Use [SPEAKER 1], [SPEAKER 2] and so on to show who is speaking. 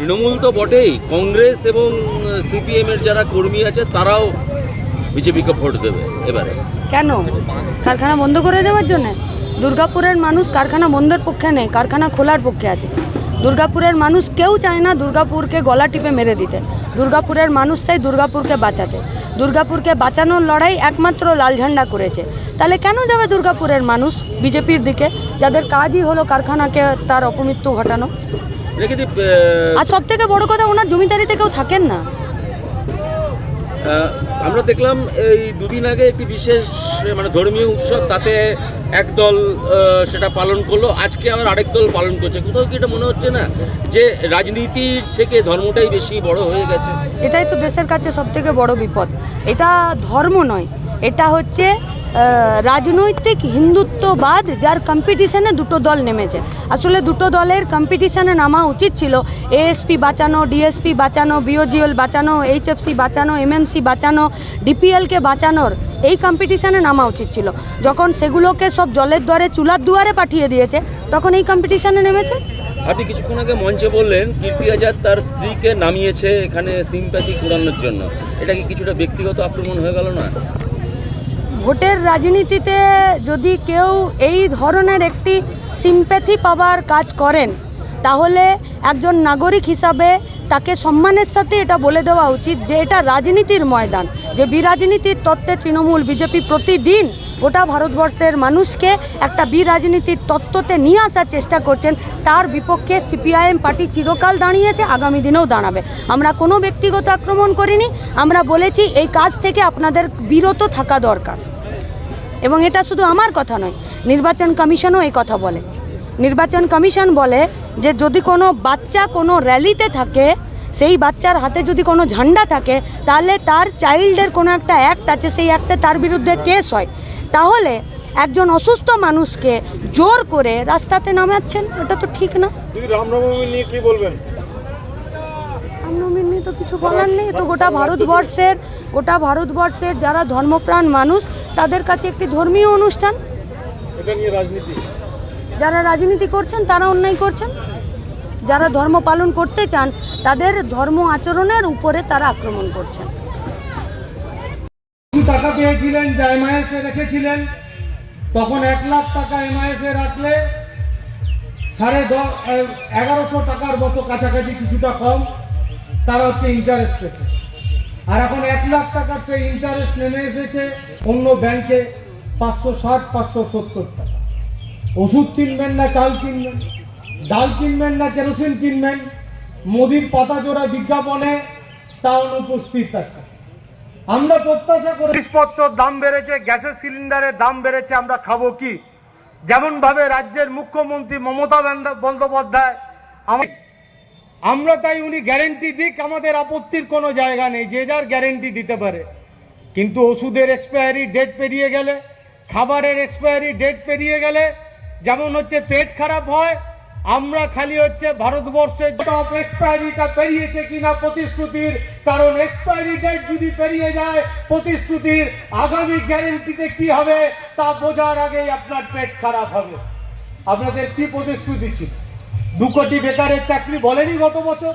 [SPEAKER 1] তৃণমূল তো বটেই। কংগ্রেস এবং সিপিএম এর যারা কর্মী আছে, তারাও বিজেপিকে ভোট দেবে এবারে।
[SPEAKER 2] কেন? কারখানা বন্ধ করে দেওয়ার জন্য? দুর্গাপুরের মানুষ কারখানা বন্ধের পক্ষে নেই, কারখানা খোলার পক্ষে আছে। দুর্গাপুরের মানুষ কেউ চায় না দুর্গাপুরকে গলা টিপে মেরে দিতে। দুর্গাপুরের মানুষ চাই দুর্গাপুরকে বাঁচাতে। দুর্গাপুরকে বাঁচানোর লড়াই একমাত্র লাল ঝান্ডা করেছে। তাহলে কেন যাবে দুর্গাপুরের মানুষ বিজেপির দিকে, যাদের কাজই হলো কারখানাকে তার অপমৃত্যু ঘটানো?
[SPEAKER 1] এটা কিন্তু
[SPEAKER 2] আর সব থেকে বড় কথা ওনার জমিদারিতে কেউ থাকেন না।
[SPEAKER 1] আমরা দেখলাম এই দুদিন আগে একটি বিশেষ মানে ধর্মীয় উৎসব তাতে একদল আহ, সেটা পালন করল আজকে আবার আরেক দল পালন করছে। কোথাও কি এটা মনে হচ্ছে না যে রাজনীতির থেকে ধর্মটাই বেশি বড় হয়ে গেছে?
[SPEAKER 2] এটাই তো দেশের কাছে সব থেকে বড় বিপদ। এটা ধর্ম নয় এটা হচ্ছে রাজনৈতিক হিন্দুত্ববাদ যার কম্পিটিশানে দুটো দল নেমেছে। আসলে দুটো দলের কম্পিটিশানে নামা উচিত ছিল। এএসপি বাঁচানো ডিএসপি বাঁচানো বিওজিএল বাঁচানো এইচএফসি বাঁচানো এমএমসি বাঁচানো ডিপিএলকে বাঁচানোর এই কম্পিটিশানে নামা উচিত ছিল। যখন সেগুলোকে সব জলের দ্বারে চুলার দুয়ারে পাঠিয়ে দিয়েছে, তখন এই কম্পিটিশানে নেমেছে?
[SPEAKER 1] আপনি কিছুক্ষণ আগে মঞ্চে বললেন কীর্তি আজাদ তার স্ত্রীকে নামিয়েছে এখানে সিম্প্যাথি কুড়ানোর জন্য। এটা কি কিছুটা ব্যক্তিগত আক্রমণ হয়ে গেল না?
[SPEAKER 2] ভোটের রাজনীতিতে যদি কেউ এই ধরনের একটি সিম্প্যাথি পাবার কাজ করেন তাহলে একজন নাগরিক হিসাবে তাকে সম্মানের সাথে এটা বলে দেওয়া উচিত যে এটা রাজনীতির ময়দান, যে বিরাজনীতির তত্ত্বে তৃণমূল বিজেপি প্রতিদিন গোটা ভারতবর্ষের মানুষকে একটা বিরাজনীতির তত্ত্বতে নিয়ে আসার চেষ্টা করছেন, তার বিপক্ষে সিপিআইএম পার্টি চিরকাল দাঁড়িয়েছে, আগামী দিনেও দাঁড়াবে। আমরা কোনো ব্যক্তিগত আক্রমণ করিনি, আমরা বলেছি এই কাজ থেকে আপনাদের বিরত থাকা দরকার। এবং এটা শুধু আমার কথা নয়, নির্বাচন কমিশনও এই কথা বলে। নির্বাচন কমিশন বলে যে যদি কোনো বাচ্চা কোনো র্যালিতে থাকে সেই বাচ্চার হাতে যদি কোনো ঝান্ডা থাকে তাহলে তার চাইল্ডের কোনো একটা অ্যাক্ট আছে সেই অ্যাক্টে তার বিরুদ্ধে কেস হয়। তাহলে একজন অসুস্থ মানুষকে জোর করে রাস্তাতে নামাচ্ছেন এটা তো ঠিক না।
[SPEAKER 3] রামনবমী নিয়ে কি বলবেন?
[SPEAKER 2] রামনবমী নিয়ে তো কিছু বলার নেই। তো গোটা ভারতবর্ষের গোটা ভারতবর্ষের যারা ধর্মপ্রাণ মানুষ তাদের কাছে একটি ধর্মীয় অনুষ্ঠান।
[SPEAKER 3] এটা নিয়ে রাজনীতি।
[SPEAKER 2] যারা রাজনীতি করছেন, তারা অন্যায় করছেন। যারা ধর্ম পালন করতে চান, তাদের ধর্ম আচরণের উপরে তারা আক্রমণ করছেন।
[SPEAKER 4] টাকা পেয়েছিলেন যা এমআইএসে রেখেছিলেন, তখন এক লাখ টাকা এমআইএসে রাখলে সাড়ে দশ এগারোশো টাকার মতো কাছাকাছি কিছুটা কম, তারা হচ্ছে ইন্টারেস্ট পেতে আর এখন এক লাখ টাকার সেই ইন্টারেস্ট নেমে এসেছে অন্য ব্যাংকে পাঁচশো ষাট, পাঁচশো সত্তর টাকা। ওষুধ কিনবেন না, চাল কিনবেন, ডাল কিনবেন না, কেরোসিন কিনবেন, মোদির পাতা জোড়া বিজ্ঞাপনে তা অনুপস্থিত আছে। আমরা প্রত্যাশা করি জিনিসপত্রের দাম বেড়েছে, গ্যাসের সিলিন্ডারের দাম বেড়েছে, আমরা খাব কি? যেমন ভাবে রাজ্যের মুখ্যমন্ত্রী মমতা বন্দ- বন্দ্যোপাধ্যায়, আম- আমরা তাই উনি গ্যারেন্টি দিক, আমাদের আপত্তির কোনো জায়গা নেই, যে যার গ্যারেন্টি দিতে পারে। কিন্তু ওষুধের এক্সপায়ারি ডেট পেরিয়ে গেলে, খাবারের এক্সপায়ারি ডেট পেরিয়ে গেলে যেমন হচ্ছে পেট খারাপ হয়, আমরা খালি হচ্ছে ভারতবর্ষের টপ এক্সপায়ারিটা পেরিয়েছে কিনা প্রতিশ্রুতির, কারণ এক্সপায়ারি ডেট যদি পেরিয়ে যায়, প্রতিশ্রুতির আগামী গ্যারেন্টিতে কি হবে তা বোঝার আগেই আপনার পেট খারাপ হবে। আপনাদের কি প্রতিশ্রুতি ছিল? দু কোটি বেকারের চাকরি বলেনি গত বছর?